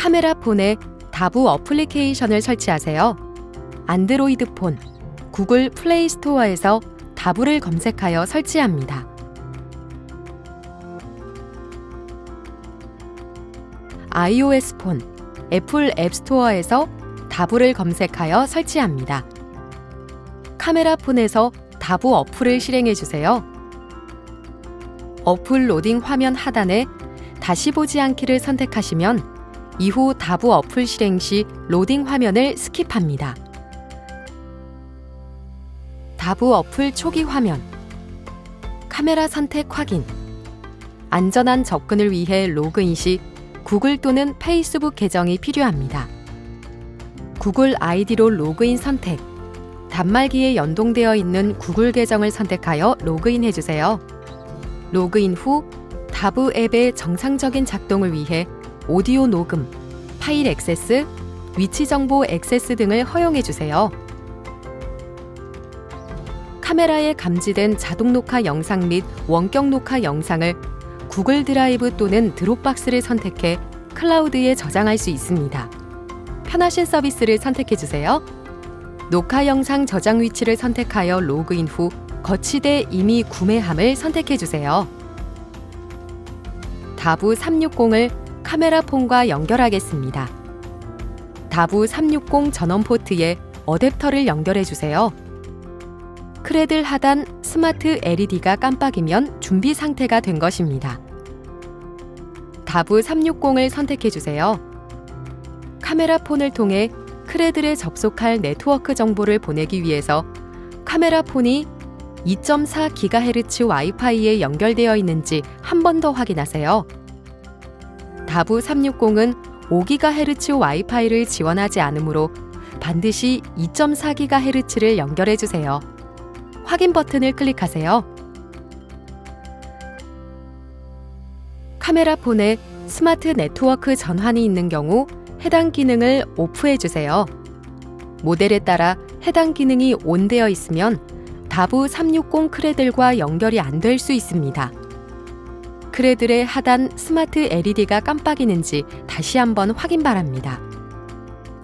카메라 폰에 다부 어플리케이션을 설치하세요. 안드로이드 폰, 구글 플레이 스토어에서 다부를 검색하여 설치합니다. iOS 폰, 애플 앱스토어에서 다부를 검색하여 설치합니다. 카메라 폰에서 다부 어플을 실행해 주세요. 어플 로딩 화면 하단에 다시 보지 않기를 선택하시면 이후 다부 어플 실행 시 로딩 화면을 스킵합니다. 다부 어플 초기 화면 카메라 선택 확인 안전한 접근을 위해 로그인 시 구글 또는 페이스북 계정이 필요합니다. 구글 아이디로 로그인 선택 단말기에 연동되어 있는 구글 계정을 선택하여 로그인 해 주세요. 로그인 후 다부 앱의 정상적인 작동을 위해 오디오 녹음, 파일 액세스, 위치 정보 액세스 등을 허용해 주세요. 카메라에 감지된 자동 녹화 영상 및 원격 녹화 영상을 구글 드라이브 또는 드롭박스를 선택해 클라우드에 저장할 수 있습니다. 편하신 서비스를 선택해 주세요. 녹화 영상 저장 위치를 선택하여 로그인 후 거치대 이미 구매함을 선택해 주세요. 다부 360을 카메라 폰과 연결하겠습니다. 다부 360 전원 포트에 어댑터를 연결해 주세요. 크레들 하단 스마트 LED가 깜빡이면 준비 상태가 된 것입니다. 다부 360을 선택해 주세요. 카메라 폰을 통해 크레들에 접속할 네트워크 정보를 보내기 위해서 카메라 폰이 2.4GHz 와이파이에 연결되어 있는지 한 번 더 확인하세요. 다부 360은 5GHz 와이파이를 지원하지 않으므로 반드시 2.4GHz를 연결해 주세요. 확인 버튼을 클릭하세요. 카메라 폰에 스마트 네트워크 전환이 있는 경우 해당 기능을 오프해 주세요. 모델에 따라 해당 기능이 온되어 있으면 다부 360 크레들과 연결이 안 될 수 있습니다. 크레들의 하단 스마트 LED가 깜빡이는지 다시 한번 확인 바랍니다.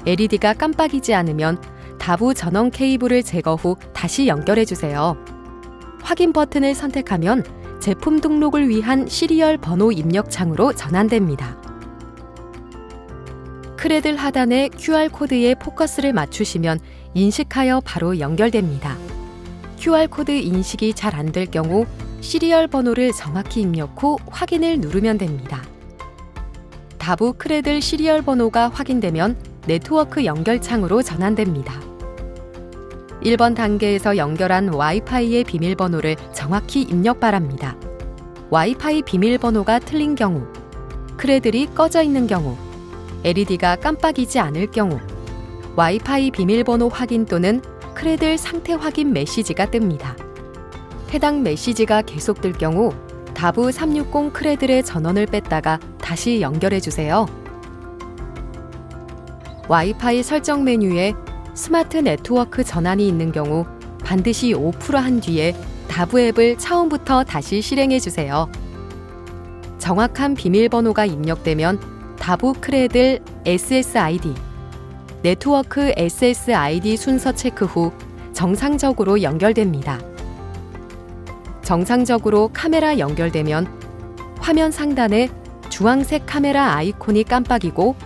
LED가 깜빡이지 않으면 다부 전원 케이블을 제거 후 다시 연결해 주세요. 확인 버튼을 선택하면 제품 등록을 위한 시리얼 번호 입력 창으로 전환됩니다. 크레들 하단의 QR코드에 포커스를 맞추시면 인식하여 바로 연결됩니다. QR코드 인식이 잘 안 될 경우 시리얼 번호를 정확히 입력 후 확인을 누르면 됩니다. 다부 크레들 시리얼 번호가 확인되면 네트워크 연결 창으로 전환됩니다. 1번 단계에서 연결한 와이파이의 비밀번호를 정확히 입력 바랍니다. 와이파이 비밀번호가 틀린 경우, 크레들이 꺼져 있는 경우, LED가 깜빡이지 않을 경우, 와이파이 비밀번호 확인 또는 크레들 상태 확인 메시지가 뜹니다. 해당 메시지가 계속될 경우 다부 360 크레들의 전원을 뺐다가 다시 연결해 주세요. 와이파이 설정 메뉴에 스마트 네트워크 전환이 있는 경우 반드시 오프로 한 뒤에 다부 앱을 처음부터 다시 실행해 주세요. 정확한 비밀번호가 입력되면 다부 크레들 SSID, 네트워크 SSID 순서 체크 후 정상적으로 연결됩니다. 정상적으로 카메라 연결되면 화면 상단에 주황색 카메라 아이콘이 깜빡이고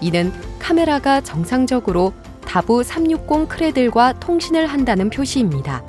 이는 카메라가 정상적으로 다부 360 크레들과 통신을 한다는 표시입니다.